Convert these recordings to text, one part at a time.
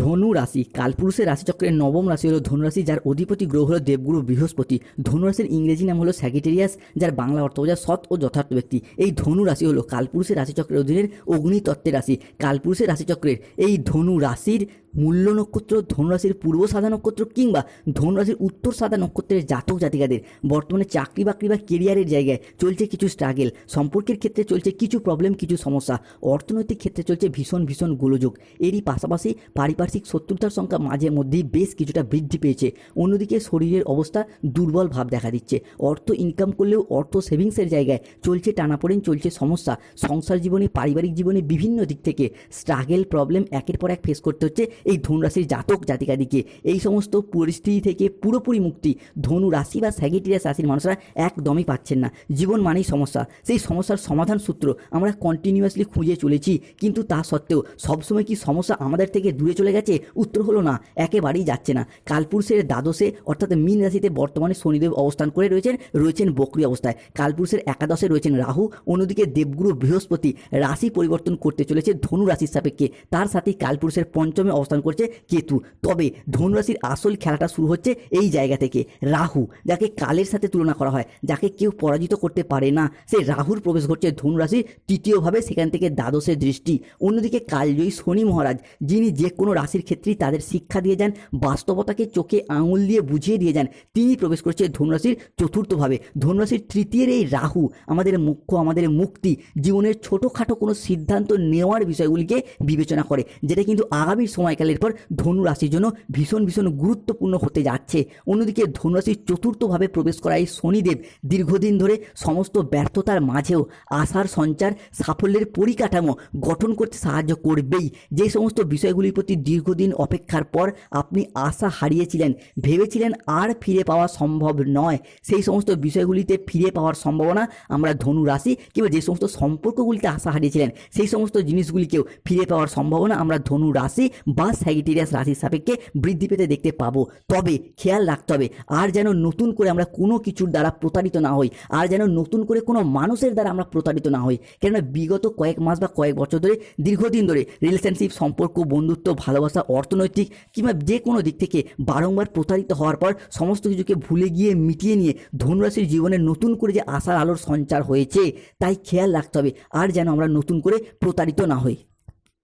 ধনু রাশি, কালপুরুষের রাশিচক্রের নবম রাশি হলো ধনু রাশি, যার অধিপতি গ্রহ হলো দেবগুরু বৃহস্পতি। ধনু রাশির ইংরেজি নাম হলো স্যাগিটেরিয়াস যার বাংলা অর্থ বোঝা সৎ ও যথার্থ ব্যক্তি। এই ধনু রাশি হলো কালপুরুষের রাশিচক্রের অধীনের অগ্নিতত্ত্বের রাশি। কালপুরুষের রাশিচক্রের এই ধনু রাশির মূল্য নক্ষত্র, ধনুরাশির পূর্ব সাদা নক্ষত্র কিংবা ধনুরাশির উত্তর সাদা নক্ষত্রের জাতক জাতিকাদের বর্তমানে চাকরি বাকরি বা কেরিয়ারের জায়গায় চলছে কিছু স্ট্রাগেল সম্পর্কের ক্ষেত্রে চলছে কিছু প্রবলেম কিছু সমস্যা। অর্থনৈতিক ক্ষেত্রে চলছে ভীষণ ভীষণ গোলযোগ। এরই পাশাপাশি পারিপার্শ্বিক শত্রুতার সংখ্যা মাঝে মধ্যেই বেশ কিছুটা বৃদ্ধি পেয়েছে। অন্যদিকে শরীরের অবস্থা দুর্বল ভাব দেখা দিচ্ছে। অর্থ ইনকাম করলেও অর্থ সেভিংসের জায়গায় চলছে টানাপোড়েন, চলছে সমস্যা। সংসার জীবনে, পারিবারিক জীবনে বিভিন্ন দিক থেকে স্ট্রাগেল প্রবলেম একের পর এক ফেস করতে হচ্ছে এই ধনুরাশির জাতক জাতিকাদিকে। এই সমস্ত পরিস্থিতি থেকে পুরোপুরি মুক্তি ধনু রাশি বা স্যাগিটিরিয়াস রাশির মানুষরা একদমই পাচ্ছেন না। জীবন মানেই সমস্যা। সেই সমস্যার সমাধান সূত্র আমরা কন্টিনিউয়াসলি খুঁজে চলেছি। কিন্তু তা সত্ত্বেও সবসময় কি সমস্যা আমাদের থেকে দূরে চলে গেছে? উত্তর হলো না। একেবারেই যাচ্ছে না। কালপুরুষের দ্বাদশে অর্থাৎ মীন রাশিতে বর্তমানে শনিদেব অবস্থান করে রয়েছেন রয়েছেন বক্রি অবস্থায়। কালপুরুষের একাদশে রয়েছেন রাহু, অন্যদিকে দেবগুরু বৃহস্পতি। রাশি পরিবর্তন করতে চলেছে ধনু রাশির সাপেক্ষে। তার সাথে কালপুরুষের পঞ্চমে অবস্থান করছে কেতু। তবে ধনুরাশির আসল খেলাটা শুরু হচ্ছে এই জায়গা থেকে, রাহু, যাকে কালের সাথে তুলনা করা হয়, যাকে কেউ পরাজিত করতে পারে না। সেই রাহুর প্রবেশ ঘটছে ধনুরাশির তৃতীয়ভাবে, সেখান থেকে দ্বাদশের দৃষ্টি। অন্যদিকে কালজয়ী শনি মহারাজ, যিনি যে কোনো রাশির ক্ষেত্রেই তাদের শিক্ষা দিয়ে যান, বাস্তবতাকে চোখে আঙুল দিয়ে বুঝিয়ে দিয়ে যান, তিনি প্রবেশ করছে ধনুরাশির চতুর্থভাবে। ধনুরাশির তৃতীয়ের এই রাহু আমাদের মুখ্য আমাদের মুক্তি, জীবনের ছোটোখাটো কোনো সিদ্ধান্ত নেওয়ার বিষয়গুলিকে বিবেচনা করে, যেটা কিন্তু আগামী সময়কালের পর ধনু রাশির জন্য ভীষণ ভীষণ গুরুত্বপূর্ণ হতে যাচ্ছে। অন্যদিকে ধনুরাশির চতুর্থভাবে প্রবেশ করা এই শনিদেব দীর্ঘদিন ধরে সমস্ত ব্যর্থতার মাঝেও আশার সঞ্চার, সাফল্যের পরিকাঠামো গঠন করতে সাহায্য করবেই। যে সমস্ত বিষয়গুলির প্রতি দীর্ঘদিন অপেক্ষার পর আপনি আশা হারিয়েছিলেন, ভেবেছিলেন আর ফিরে পাওয়া সম্ভব নয়, সেই সমস্ত বিষয়গুলিতে ফিরে পাওয়ার সম্ভাবনা আমরা ধনু রাশি কিংবা যে সমস্ত সম্পর্কগুলিতে আশা হারিয়েছিলেন, সেই সমস্ত জিনিসগুলিকেও ফিরে পাওয়ার সম্ভাবনা আমরা ধনু রাশি বা স্যাগিটেরিয়াস রাশির সাপেক্ষে বৃদ্ধি পেতে দেখতে পাবো। তবে খেয়াল রাখতে হবে, আর যেন নতুন করে আমরা কোনো কিছুর দ্বারা প্রতারিত না হই, আর যেন নতুন করে কোনো মানুষের দ্বারা আমরা প্রতারিত না হই। কেননা বিগত কয়েক মাস বা কয়েক বছর ধরে, দীর্ঘদিন ধরে রিলেশনশিপ সম্পর্ক, বন্ধুত্ব, ভালোবাসা, অর্থনৈতিক কিংবা যে কোনো দিক থেকে বারংবার প্রতারিত হওয়ার পর সমস্ত কিছুকে ভুলে গিয়ে মিটিয়ে নিয়ে ধনুরাশির জীবনে নতুন করে যে আশার আলোর সঞ্চার হয়েছে, তাই খেয়াল রাখতে হবে, আর যেন আমরা নতুন করে প্রতারিত না হই।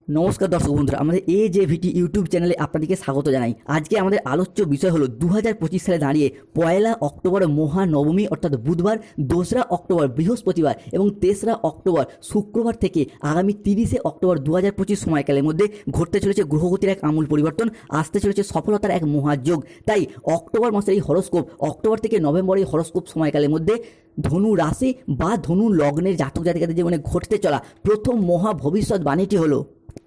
নমস্কার দর্শক বন্ধুরা, আমাদের এ জে ভিটি ইউটিউব চ্যানেলে আপনাদেরকে স্বাগত জানাই। আজকে আমাদের আলোচ্য বিষয় হলো দু হাজার পঁচিশ সালে দাঁড়িয়ে পয়লা অক্টোবর মহানবমী, অর্থাৎ বুধবার, দোসরা অক্টোবর, বৃহস্পতিবার এবং তেসরা অক্টোবর, শুক্রবার থেকে আগামী তিরিশে অক্টোবর দু হাজার পঁচিশ সময়কালের মধ্যে ঘটতে চলেছে গ্রহগতির এক আমূল পরিবর্তন, আসতে চলেছে সফলতার এক মহাযোগ। তাই অক্টোবর মাসের এই হরস্কোপ, অক্টোবর থেকে নভেম্বর এই হরস্কোপ সময়কালের মধ্যে ধনু রাশি বা ধনু লগ্নের জাতক জাতিকাদের জীবনে ঘটতে চলা প্রথম মহা ভবিষ্যৎ বাণীটি হলো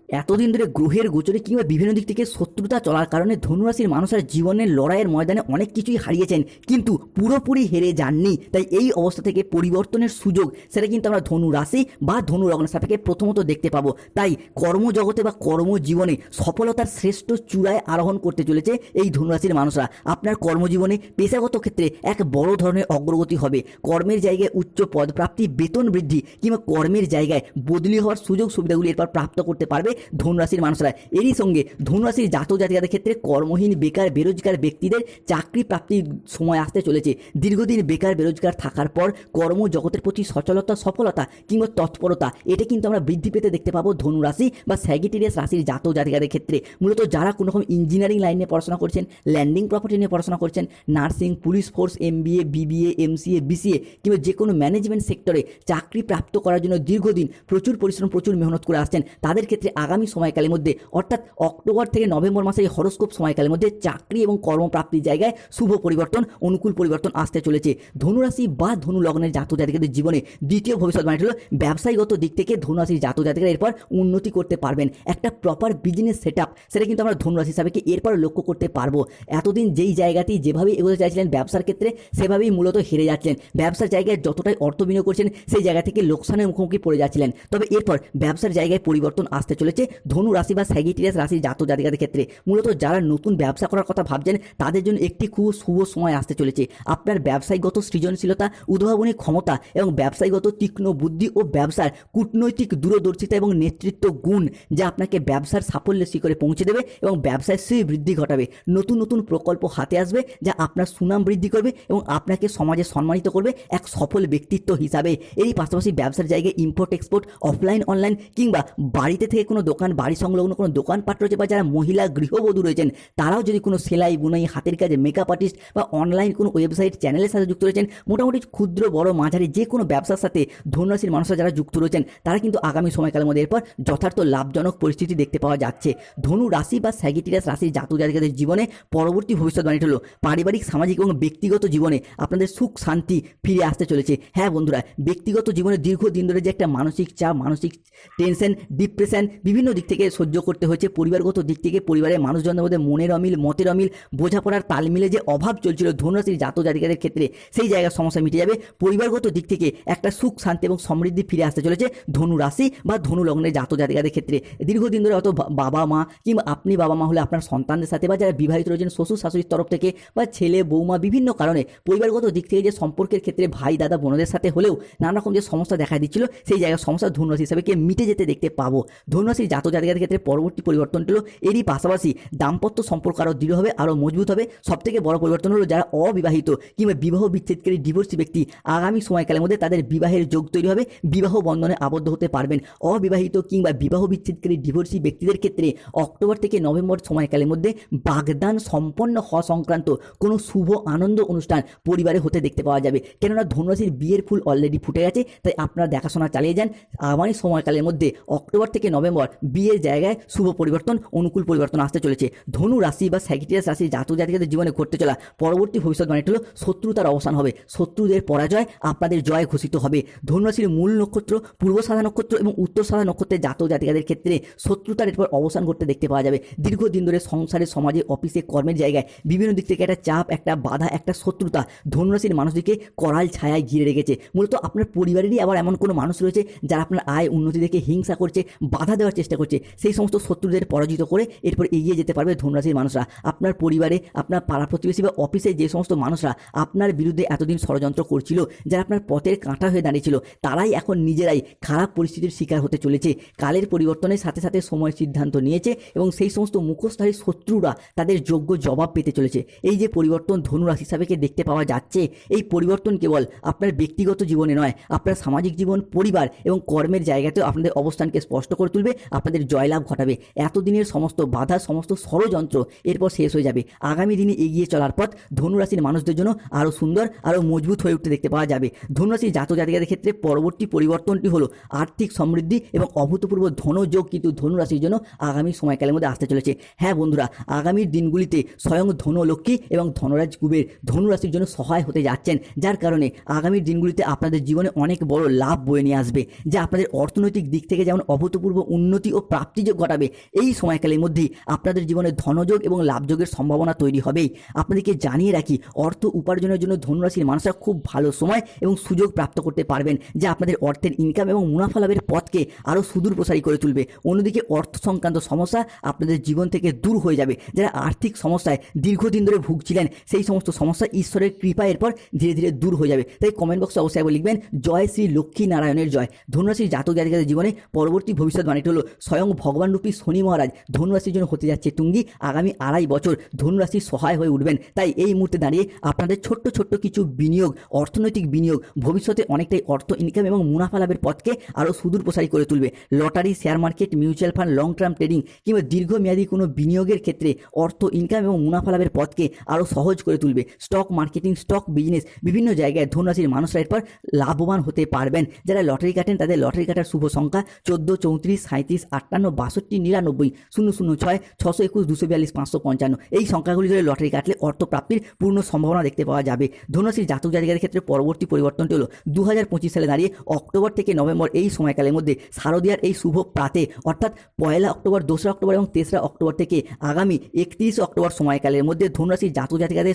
এতদিন ধরে গ্রহের গোচরে কিংবা বিভিন্ন দিক থেকে শত্রুতা চলার কারণে ধনুরাশির মানুষের জীবনের লড়াইয়ের ময়দানে অনেক কিছুই হারিয়েছেন, কিন্তু পুরোপুরি হেরে যাননি। তাই এই অবস্থা থেকে পরিবর্তনের সুযোগ, সেটা কিন্তু আমরা ধনু রাশি বা ধনু লগ্ন সাপেক্ষে প্রথমত দেখতে পাবো। তাই কর্মজগতে বা কর্মজীবনে সফলতার শ্রেষ্ঠ চূড়ায় আরোহণ করতে চলেছে এই ধনুরাশির মানুষরা। আপনার কর্মজীবনে পেশাগত ক্ষেত্রে এক বড় ধরনের অগ্রগতি হবে। কর্মের জায়গায় উচ্চ পদপ্রাপ্তি বেতন বৃদ্ধি কিংবা কর্মের জায়গায় বদলি হওয়ার সুযোগ সুবিধাগুলি এরপর প্রাপ্ত করতে পারবে। ধনুরাশির মানুষরা। এরই সঙ্গে ধনুরাশির জাতক জাতিকাদের ক্ষেত্রে কর্মহীন, বেকার, বেরোজগার ব্যক্তিদের চাকরি প্রাপ্তির সময় আসতে চলেছে। দীর্ঘদিন বেকার, বেরোজগার থাকার পর কর্মজগতের প্রতি সচলতা, সফলতা কিংবা তৎপরতা, এটা কিন্তু আমরা বৃদ্ধি পেতে দেখতে পাবো ধনুরাশি বা স্যাগিটেরিয়াস রাশির জাতক জাতিকাদের ক্ষেত্রে। মূলত যারা কোনো রকম ইঞ্জিনিয়ারিং লাইন নিয়ে পড়াশোনা করছেন, ল্যান্ডিং প্রপার্টি নিয়ে পড়াশোনা করছেন, nursing, police force, MBA, BBA, MCA, BCA কিংবা যে কোনো ম্যানেজমেন্ট সেক্টরে চাকরি প্রাপ্ত করার জন্য দীর্ঘদিন প্রচুর পরিশ্রম, প্রচুর মেহনত করে আসছেন, তাদের ক্ষেত্রে আগামী সময়কালের মধ্যে, অর্থাৎ অক্টোবর থেকে নভেম্বর মাসের এই হরস্কোপ সময়কালের মধ্যে চাকরি এবং কর্মপ্রাপ্তির জায়গায় শুভ পরিবর্তন, অনুকূল পরিবর্তন আসতে চলেছে। ধনুরাশি বা ধনু লগ্নের জাতক জাতিকাদের জীবনে দ্বিতীয় ভবিষ্যৎবাণী হলো, ব্যবসায়ীগত দিক থেকে ধনুরাশির জাতক জাতিকারা এরপর উন্নতি করতে পারবেন। একটা প্রপার বিজনেস সেট আপ সেটা কিন্তু আমরা ধনুরাশি হিসাবে কি এরপর লক্ষ্য করতে পারব। এতদিন যেই জায়গাটি যেভাবে এগোতে চাইছিলেন ব্যবসার ক্ষেত্রে, সেভাবেই মূলত হেরে যাচ্ছিলেন ব্যবসার জায়গায় যতটাই অর্থ বিনিয়োগ করছেন, সেই জায়গা থেকে লোকসানের মুখোমুখি পড়ে যাচ্ছিলেন। তবে এরপর ব্যবসার জায়গায় পরিবর্তন আসতে চলেছে। চলেছে ধনু রাশি বা স্যাগিটিয়াস রাশির জাত জাতিকাদের ক্ষেত্রে। মূলত যারা নতুন ব্যবসা করার কথা ভাবছেন, তাদের জন্য একটি খুব শুভ সময় আসতে চলেছে। আপনার ব্যবসায়িকগত সৃজনশীলতা, উদ্ভাবনী ক্ষমতা এবং ব্যবসায়িকগত তীক্ষ্ণ বুদ্ধি ও ব্যবসার কূটনৈতিক দূরদর্শিতা এবং নেতৃত্ব গুণ যা আপনাকে ব্যবসার সাফল্যের শিখরে পৌঁছে দেবে এবং ব্যবসায় শ্রী বৃদ্ধি ঘটাবে। নতুন নতুন প্রকল্প হাতে আসবে যা আপনার সুনাম বৃদ্ধি করবে এবং আপনাকে সমাজে সম্মানিত করবে এক সফল ব্যক্তিত্ব হিসাবে। এরই পাশাপাশি ব্যবসার জায়গায় ইম্পোর্ট এক্সপোর্ট অফলাইন অনলাইন কিংবা বাড়িতে থেকে কোনো দোকান, বাড়ি সংলগ্ন কোনো দোকানপাট রয়েছে বা যারা মহিলা গৃহবধূ রয়েছেন, তারাও যদি কোনো সেলাই, বুনাই, হাতের কাজে মেকআপ আর্টিস্ট বা অনলাইন কোনো ওয়েবসাইট চ্যানেলের সাথে যুক্ত রয়েছেন, মোটামুটি ক্ষুদ্র, বড়, মাঝারি যে কোনো ব্যবসার সাথে ধনুরাশির মানুষরা যারা যুক্ত রয়েছেন, তারা কিন্তু আগামী সময়কালের মধ্যে এরপর যথার্থ লাভজনক পরিস্থিতি দেখতে পাওয়া যাচ্ছে। ধনু রাশি বা স্যাগিটিরাস রাশির জাতক জাতিকাদের জীবনে পরবর্তী ভবিষ্যৎবাণীটা হলো পারিবারিক, সামাজিক এবং ব্যক্তিগত জীবনে আপনাদের সুখ, শান্তি ফিরে আসতে চলেছে। হ্যাঁ বন্ধুরা, ব্যক্তিগত জীবনে দীর্ঘদিন ধরে যে একটা মানসিক চাপ, মানসিক টেনশন ডিপ্রেশন বিভিন্ন দিক থেকে সহ্য করতে হয়েছে, পরিবারগত দিক থেকে পরিবারের মানুষজনের মধ্যে মনের অমিল, মতের অমিল, বোঝাপড়ার তাল মিলে যে অভাব চলছিল ধনুরাশির জাত জাতিকাদের ক্ষেত্রে, সেই জায়গার সমস্যা মিটে যাবে। পরিবারগত দিক থেকে একটা সুখ, শান্তি এবং সমৃদ্ধি ফিরে আসতে চলেছে ধনু রাশি বা ধনু লগ্নের জাতক জাতিকাদের ক্ষেত্রে। দীর্ঘদিন ধরে অত বাবা মা কিংবা আপনি বাবা মা হলে আপনার সন্তানদের সাথে বা যারা বিবাহিত রয়েছেন, শ্বশুর শাশুড়ির তরফ থেকে বা ছেলে, বৌমা বিভিন্ন কারণে পরিবারগত দিক থেকে যে সম্পর্কের ক্ষেত্রে ভাই, দাদা, বোনদের সাথে হলেও নানা রকম যে সমস্যা দেখা দিচ্ছিল, সেই জায়গার সমস্যা ধনুরাশি হিসাবে কে মিটে যেতে দেখতে পাবো। ধনুরাশির জাতক জাতিকাদের ক্ষেত্রে পরবর্তী পরিবর্তনটি হলো এরই পাশাপাশি দাম্পত্য সম্পর্ক আরও দৃঢ় হবে আরও মজবুত হবে। সবথেকে বড় পরিবর্তন হলো যারা অবিবাহিত কিংবা বিবাহ বিচ্ছেদকারী ডিভোর্সি ব্যক্তি আগামী সময়কালের মধ্যে তাদের বিবাহের যোগ তৈরি হবে, বিবাহ বন্ধনে আবদ্ধ হতে পারবেন। অবিবাহিত কিংবা বিবাহ বিচ্ছেদকারী ডিভোর্সি ব্যক্তিদের ক্ষেত্রে অক্টোবর থেকে নভেম্বর সময়কালের মধ্যে বাগদান সম্পন্ন হওয়া সংক্রান্ত কোনো শুভ আনন্দ অনুষ্ঠান পরিবারে হতে দেখতে পাওয়া যাবে। কেননা ধনুরাশির বিয়ের ফুল অলরেডি ফুটে গেছে, তাই আপনারা দেখাশোনা চালিয়ে যান। আগামী সময়কালের মধ্যে অক্টোবর থেকে নভেম্বর বিয়ের জায়গায় শুভ পরিবর্তন, অনুকূল পরিবর্তন আসতে চলেছে। ধনু রাশি বা স্যাগিটিয়াস রাশি জাতক জাতিকাদের জীবনে ঘটতে চলা। পরবর্তী ভবিষ্যৎবাণীটি হলো শত্রুতার অবসান হবে। শত্রুদের পরাজয় আপনাদের জয় ঘোষিত হবে। ধনুরাশির মূল নক্ষত্র, পূর্ব সাদা নক্ষত্র এবং উত্তর সাদা নক্ষত্রের জাতক জাতিকাদের ক্ষেত্রে শত্রুতার এরপর অবসান ঘটতে দেখতে পাওয়া যাবে। দীর্ঘদিন ধরে সংসারে, সমাজে, অফিসে, কর্মের জায়গায় বিভিন্ন দিক থেকে একটা চাপ, একটা বাধা, একটা শত্রুতা ধনুরাশির মানুষদেরকে করাল ছায়ায় ঘিরে রেখেছে। মূলত আপনার পরিবারেরই আবার এমন কোনো মানুষ রয়েছে যারা আপনার আয়, উন্নতি দেখে হিংসা করছে, বাধা দেওয়ার চেষ্টা করছে। সেই সমস্ত শত্রুদের পরাজিত করে এরপর এগিয়ে যেতে পারবে ধনুরাশির মানুষরা। আপনার পরিবারে, আপনার পাড়া প্রতিবেশী বা অফিসে যে সমস্ত মানুষরা আপনার বিরুদ্ধে এতদিন ষড়যন্ত্র করছিল, যারা আপনার পথের কাঁটা হয়ে দাঁড়িয়েছিল, তারাই এখন নিজেরাই খারাপ পরিস্থিতির শিকার হতে চলেছে। কালের পরিবর্তনের সাথে সাথে সময় সিদ্ধান্ত নিয়েছে এবং সেই সমস্ত মুখোশধারী শত্রুরা তাদের যোগ্য জবাব পেতে চলেছে। এই যে পরিবর্তন ধনুরাশি হিসাবে দেখতে পাওয়া যাচ্ছে, এই পরিবর্তন কেবল আপনার ব্যক্তিগত জীবনে নয়, আপনার সামাজিক জীবন, পরিবার এবং কর্মের জায়গাতেও আপনাদের অবস্থানকে স্পষ্ট করে তুলবে আপনাদের জয়লাভ ঘটাবে। এতদিনের সমস্ত বাধা, সমস্ত ষড়যন্ত্র এরপর শেষ হয়ে যাবে। আগামী দিনে এগিয়ে চলার পথ ধনুরাশির মানুষদের জন্য আরও সুন্দর আরও মজবুত হয়ে উঠতে দেখতে পাওয়া যাবে। ধনুরাশির জাতক জাতিকাদের ক্ষেত্রে পরবর্তী পরিবর্তনটি হলো আর্থিক সমৃদ্ধি এবং অভূতপূর্ব ধনযোগ কিন্তু ধনুরাশির জন্য আগামী সময়কালের মধ্যে আসতে চলেছে। হ্যাঁ বন্ধুরা, আগামীর দিনগুলিতে স্বয়ং ধনলক্ষ্মী এবং ধনরাজ কুবের ধনুরাশির জন্য সহায় হতে যাচ্ছেন, যার কারণে আগামী দিনগুলিতে আপনাদের জীবনে অনেক বড় লাভ বয়ে নিয়ে আসবে, যা আপনাদের অর্থনৈতিক দিক থেকে যেমন অভূতপূর্ব উন্নতি ও প্রাপ্তি প্রাপ্তিযোগ ঘটাবে, এই সময়কালের মধ্যেই আপনাদের জীবনে ধনযোগ এবং লাভযোগের সম্ভাবনা তৈরি হবেই। আপনাদেরকে জানিয়ে রাখি, অর্থ উপার্জনের জন্য ধনুরাশির মানুষরা খুব ভালো সময় এবং সুযোগ প্রাপ্ত করতে পারবেন, যা আপনাদের অর্থের ইনকাম এবং মুনাফা লাভের পথকে আরও সুদূর প্রসারী করে তুলবে। অন্যদিকে অর্থ সংক্রান্ত সমস্যা আপনাদের জীবন থেকে দূর হয়ে যাবে। যারা আর্থিক সমস্যায় দীর্ঘদিন ধরে ভুগছিলেন, সেই সমস্ত সমস্যা ঈশ্বরের কৃপা এরপর ধীরে ধীরে দূর হয়ে যাবে। তাই কমেন্ট বক্সে অবশ্যই লিখবেন, জয় শ্রী লক্ষ্মী নারায়ণের জয়। ধনুরাশির জাতক জাতিকাদের জীবনে পরবর্তী ভবিষ্যৎ ভবিষ্যৎবাণীটি হলো স্বয়ং ভগবান রূপী শনি মহারাজ ধনুরাশির জন্য হতে যাচ্ছে তুঙ্গি আগামী আড়াই বছর ধনুরাশির সহায় হয়ে উঠবেন। তাই এই মুহূর্তে দাঁড়িয়ে আপনাদের ছোট্ট ছোট্ট কিছু বিনিয়োগ, অর্থনৈতিক বিনিয়োগ, ভবিষ্যতে অনেকটাই অর্থ ইনকাম এবং মুনাফা লাভের পথকে আরও সুদূর প্রসারী করে তুলবে। Lottery share market mutual fund long term trading কিংবা দীর্ঘমেয়াদী কোনো বিনিয়োগের ক্ষেত্রে অর্থ ইনকাম এবং মুনাফা লাভের পথকে আরও সহজ করে তুলবে। স্টক মার্কেটিং স্টক বিজনেস বিভিন্ন জায়গায় ধনুরাশির মানুষরা এরপর লাভবান হতে পারবেন। যারা লটারি কাটেন তাদের লটারি কাটার শুভ সংখ্যা চোদ্দ, চৌত্রিশ সাঁত্রিশ আটান্ন, বাষট্টি, নিরানব্বই, শূন্য শূন্য, ছয়, ছশো একুশ, দুশো বিয়াল্লিশ, পাঁচশো পঞ্চান্ন। এই সংখ্যাগুলি ধরে লটারি কাটলে অর্থ প্রাপ্তির পূর্ণ সম্ভাবনা দেখতে পাওয়া যাবে। ধনুরাশির জাতক জাতিকাদের ক্ষেত্রে পরবর্তী পরিবর্তনটি হলো দু হাজার পঁচিশ সালে দাঁড়িয়ে অক্টোবর থেকে নভেম্বর এই সময়কালের মধ্যে শারদীয়ার এই শুভ প্রাতে, অর্থাৎ পয়লা অক্টোবর, দোসরা অক্টোবর এবং তেসরা অক্টোবর থেকে আগামী একত্রিশ অক্টোবর সময়কালের মধ্যে ধনুরাশির জাতক জাতিকাদের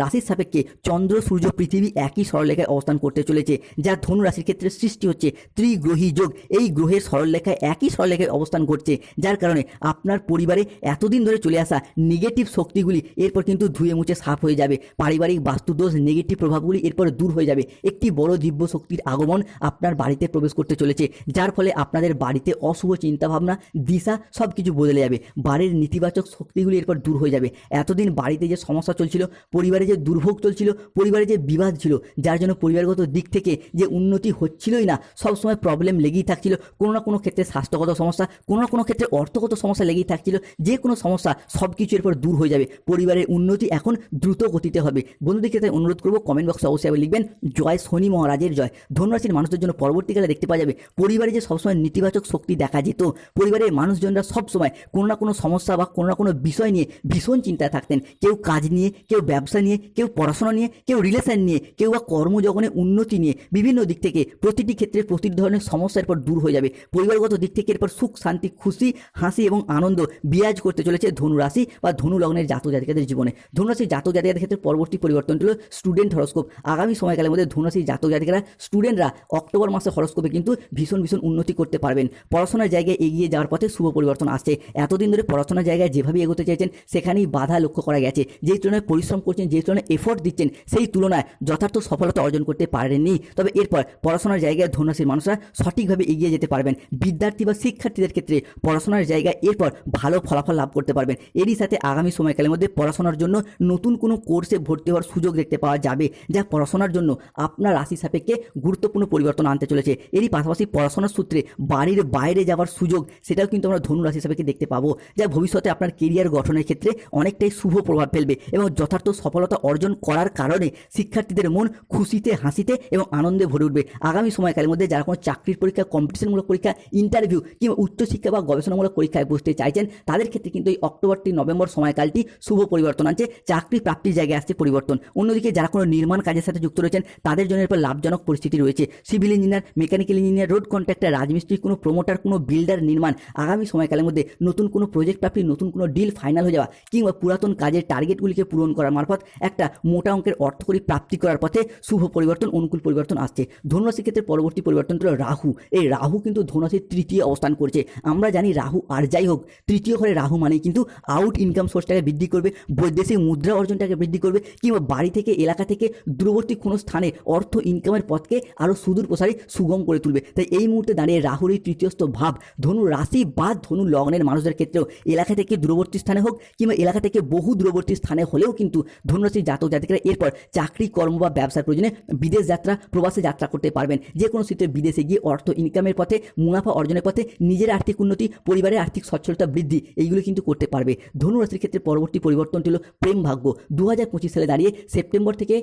রাশির সাপেক্ষে চন্দ্র, সূর্য, পৃথিবী একই সরলরেখায় অবস্থান করতে চলেছে, যা ধনু রাশির ক্ষেত্রে সৃষ্টি হচ্ছে ত্রিগ্রহী যোগ। এই গ্রহের সরলরেখায় একই সরলরেখায় জায়গায় অবস্থান করছে, যার কারণে আপনার পরিবারে এতদিন ধরে চলে আসা নেগেটিভ শক্তিগুলি এরপর কিন্তু ধুয়ে মুছে সাফ হয়ে যাবে। পারিবারিক বাস্তুদোষ নেগেটিভ প্রভাবগুলি এরপর দূর হয়ে যাবে। একটি বড় দিব্য শক্তির আগমন আপনার বাড়িতে প্রবেশ করতে চলেছে, যার ফলে আপনাদের বাড়িতে অশুভ চিন্তাভাবনা, দিশা সব কিছু বদলে যাবে। বাড়ির নেতিবাচক শক্তিগুলি এরপর দূর হয়ে যাবে। এতদিন বাড়িতে যে সমস্যা চলছিল, পরিবারে যে দুর্ভোগ চলছিল, পরিবারে যে বিবাদ ছিল, যার জন্য পরিবারগত দিক থেকে যে উন্নতি হচ্ছিলই না, সবসময় প্রবলেম লেগেই থাকছিল। কোনো না কোনো ক্ষেত্রে স্বাস্থ্যগত সমস্যা কোনো না কোনো ক্ষেত্রে অর্থগত সমস্যা লেগেই থাকছিল, যে কোনো সমস্যা সব কিছু এরপর দূর হয়ে যাবে, পরিবারের উন্নতি এখন দ্রুত গতিতে হবে। বন্ধুদের ক্ষেত্রে অনুরোধ করব কমেন্ট বক্সে অবশ্যই লিখবেন, জয় শনি মহারাজের জয়। ধনুরাশির মানুষদের জন্য পরবর্তীকালে দেখতে পাওয়া যাবে, পরিবারে যে সবসময় নেতিবাচক শক্তি দেখা যেত, পরিবারের মানুষজনরা সবসময় কোনো না কোনো সমস্যা বা কোনো না কোনো বিষয় নিয়ে ভীষণ চিন্তায় থাকতেন। কেউ কাজ নিয়ে, কেউ ব্যবসা নিয়ে, কেউ পড়াশোনা নিয়ে, কেউ রিলেশন নিয়ে, কেউ বা কর্মজগনে উন্নতি নিয়ে, বিভিন্ন দিক থেকে প্রতিটি ক্ষেত্রে প্রতিটি ধরনের সমস্যার পর দূর হয়ে যাবে। পরিবারগত দিক থেকে এরপর সুখ, শান্তি, খুশি, হাসি এবং আনন্দ বিরাজ করতে চলেছে ধনুরাশি বা ধনু লগ্নের জাতক জাতিকাদের জীবনে। ধনুরাশি জাতক জাতিকাদের ক্ষেত্রে পরবর্তী পরিবর্তন হলো স্টুডেন্ট হরস্কোপ আগামী সময়কালের মধ্যে ধনুরাশি জাতক জাতিকারা স্টুডেন্টরা অক্টোবর মাসে হরস্কোপে কিন্তু ভীষণ ভীষণ উন্নতি করতে পারবেন। পড়াশোনার জায়গায় এগিয়ে যাওয়ার পথে শুভ পরিবর্তন আসছে। এতদিন ধরে পড়াশোনার জায়গায় যেভাবে এগোতে চাইছেন, সেখানেই বাধা লক্ষ্য করা গেছে। যেই তুলনায় পরিশ্রম করছেন, যেই তুলনায় এফোর্ট দিচ্ছেন, সেই তুলনায় যথার্থ সফলতা অর্জন করতে পারেননি। তবে এরপর পড়াশোনার জায়গায় ধনুরাশির মানুষরা সঠিকভাবে এগিয়ে যেতে পারবেন। বিদ্যার্থী বা শিক্ষার্থীদের ক্ষেত্রে পড়াশোনার জায়গায় এরপর ভালো ফলাফল লাভ করতে পারবেন। এরই সাথে আগামী সময়কালের মধ্যে পড়াশোনার জন্য নতুন কোনো কোর্সে ভর্তি হওয়ার সুযোগ দেখতে পাওয়া যাবে, যা পড়াশোনার জন্য আপনার রাশি সাপেক্ষে গুরুত্বপূর্ণ পরিবর্তন আনতে চলেছে। এরই পাশাপাশি পড়াশোনার সূত্রে বাড়ির বাইরে যাওয়ার সুযোগ, সেটাও কিন্তু আমরা ধনু রাশি সাপেক্ষে দেখতে পাবো, যা ভবিষ্যতে আপনার কেরিয়ার গঠনের ক্ষেত্রে অনেকটাই শুভ প্রভাব ফেলবে এবং যথার্থ সফলতা অর্জন করার কারণে শিক্ষার্থীদের মন খুশিতে, হাসিতে এবং আনন্দে ভরে উঠবে। আগামী সময়কালের মধ্যে যারা কোনো চাকরির পরীক্ষা কম্পিটিশনমূলক পরীক্ষা ইন্টারভিউ কিংবা উচ্চশিক্ষা বা গবেষণামূলক পরীক্ষায় বসতে চাইছেন। তাদের ক্ষেত্রে কিন্তু এই অক্টোবরটি নভেম্বর সময়কালটি শুভ পরিবর্তন আনছে। চাকরি প্রাপ্তির জায়গায় আসছে পরিবর্তন। অন্যদিকে যারা কোনো নির্মাণ কাজের সাথে যুক্ত রয়েছেন, তাদের জন্য এরপর লাভজনক পরিস্থিতি রয়েছে। Civil engineer, mechanical engineer, road contractor, রাজমিস্ত্রি, কোনো প্রমোটার, কোনো বিল্ডার নির্মাণ। আগামী সময়কালের মধ্যে নতুন কোনো প্রজেক্ট প্রাপ্তি, নতুন কোনো ডিল ফাইনাল হয়ে যাওয়া কিংবা পুরাতন কাজের টার্গেটগুলিকে পূরণ করার মারফত একটা মোটা অঙ্কের অর্থকরী প্রাপ্তি করার পথে শুভ পরিবর্তন, অনুকূল পরিবর্তন আসছে। ধনুরাশির ক্ষেত্রে পরবর্তী পরিবর্তন হলো রাহু। এই রাহু কিন্তু ধনুরাশির তৃতীয় অবস্থান করছে। আমরা জানি রাহু আর যাই হোক, তৃতীয় ঘরে রাহু মানে কিন্তু আউট ইনকাম সোর্সটাকে বৃদ্ধি করবে, বৈদেশিক মুদ্রা অর্জনটাকে বৃদ্ধি করবে, কিংবা বাড়ি থেকে, এলাকা থেকে দূরবর্তী কোনো স্থানে অর্থ ইনকামের পথকে আরও সুদূর প্রসারী সুগম করে তুলবে। তাই এই মুহূর্তে দাঁড়িয়ে রাহুর এই তৃতীয়স্থ ভাব, ধনু রাশি বা ধনু লগ্নের মানুষদের ক্ষেত্রেও এলাকা থেকে দূরবর্তী স্থানে হোক, কিংবা এলাকা থেকে বহু দূরবর্তী স্থানে হলেও কিন্তু ধনুরাশির জাতক জাতিকারা এরপর চাকরি, কর্ম বা ব্যবসার প্রয়োজনে বিদেশ যাত্রা, প্রবাসে যাত্রা করতে পারবেন। যে কোনো ক্ষেত্রে বিদেশে গিয়ে অর্থ ইনকামের পথে, মুনাফা অর্জনের পথে নিজের আর্থিক উন্নতি, পরিবারের আর্থিক সচ্ছলতা বৃদ্ধি, এইগুলো কিন্তু করতে পারবে। ধনুরাশির ক্ষেত্রে পরবর্তী পরিবর্তনটি হলো প্রেম ভাগ্য। দু হাজার পঁচিশ সালে দাঁড়িয়ে সেপ্টেম্বর থেকে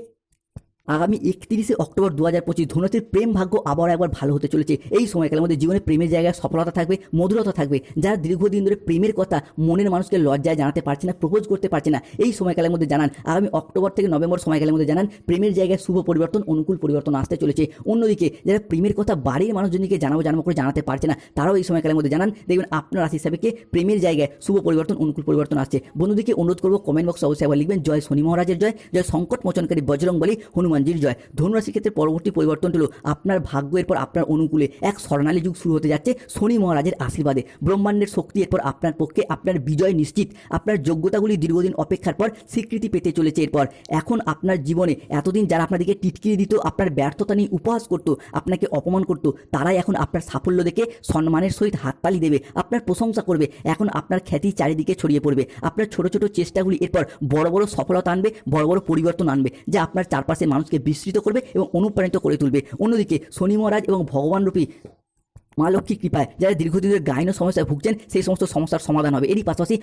আগামী একত্রিশে অক্টোবর দু হাজার পঁচিশ ধনুরাশির প্রেম ভাগ্য আবার একবার ভালো হতে চলেছে। এই সময়কালের মধ্যে জীবনে প্রেমের জায়গায় সফলতা থাকবে, মধুরতা থাকবে। যারা দীর্ঘদিন ধরে প্রেমের কথা মনের মানুষকে লজ্জায় জানাতে পারছে না, প্রপোজ করতে পারছে না, এই সময়কালের মধ্যে জানান, আগামী অক্টোবর থেকে নভেম্বর সময়কালের মধ্যে জানান, প্রেমের জায়গায় শুভ পরিবর্তন, অনুকূল পরিবর্তন আসতে চলেছে। অন্যদিকে যারা প্রেমের কথা বাড়ির মানুষজনকে জানাব জানাব করে জানাতে পারছে না, তারাও এই সময়কালের মধ্যে জানান, দেখবেন আপনার রাশি হিসাবে প্রেমের জায়গায় শুভ পরিবর্তন, অনুকূল পরিবর্তন আসছে। বন্ধুদিকে অনুরোধ করব কমেন্ট বক্সে অবশ্যই আবার লিখবেন, জয় শনি মহারাজের জয় জয় সংকট মোচনকারী বজরং বলি হনুমানজির জয়। ধনুরাশির ক্ষেত্রে পরবর্তী পরিবর্তন হলো আপনার ভাগ্য এরপর আপনার অনুকূলে এক স্বর্ণালী যুগ শুরু হতে যাচ্ছে শনি মহারাজের আশীর্বাদে। ব্রহ্মাণ্ডের শক্তি এরপর আপনার পক্ষে আপনার বিজয় নিশ্চিত। আপনার যোগ্যতাগুলি দীর্ঘদিন অপেক্ষার পর স্বীকৃতি পেতে চলেছে এরপর। এখন আপনার জীবনে এতদিন যারা আপনাদেরকে টিটকিরি দিত, আপনার ব্যর্থতা নিয়ে উপহাস করতো, আপনাকে অপমান করতো, তারাই এখন আপনার সাফল্য দেখে সম্মানের সহিত হাততালি দেবে, আপনার প্রশংসা করবে। এখন আপনার খ্যাতি চারিদিকে ছড়িয়ে পড়বে। আপনার ছোট ছোট চেষ্টাগুলি এরপর বড় বড় সফলতা আনবে, বড় বড় পরিবর্তন আনবে, যা আপনার চারপাশে মানুষকে বিস্তৃত করবে এবং অনুপ্রাণিত করে তুলবে। অন্যদিকে শনি মহারাজ এবং ভগবান রূপী মা লক্ষ্মী কৃপায় যারা দীর্ঘদিনের গায়ন সমস্যায় ভুগছেন, সেই সমস্ত সমস্যার সমাধান হবে। এরই পাশাপাশি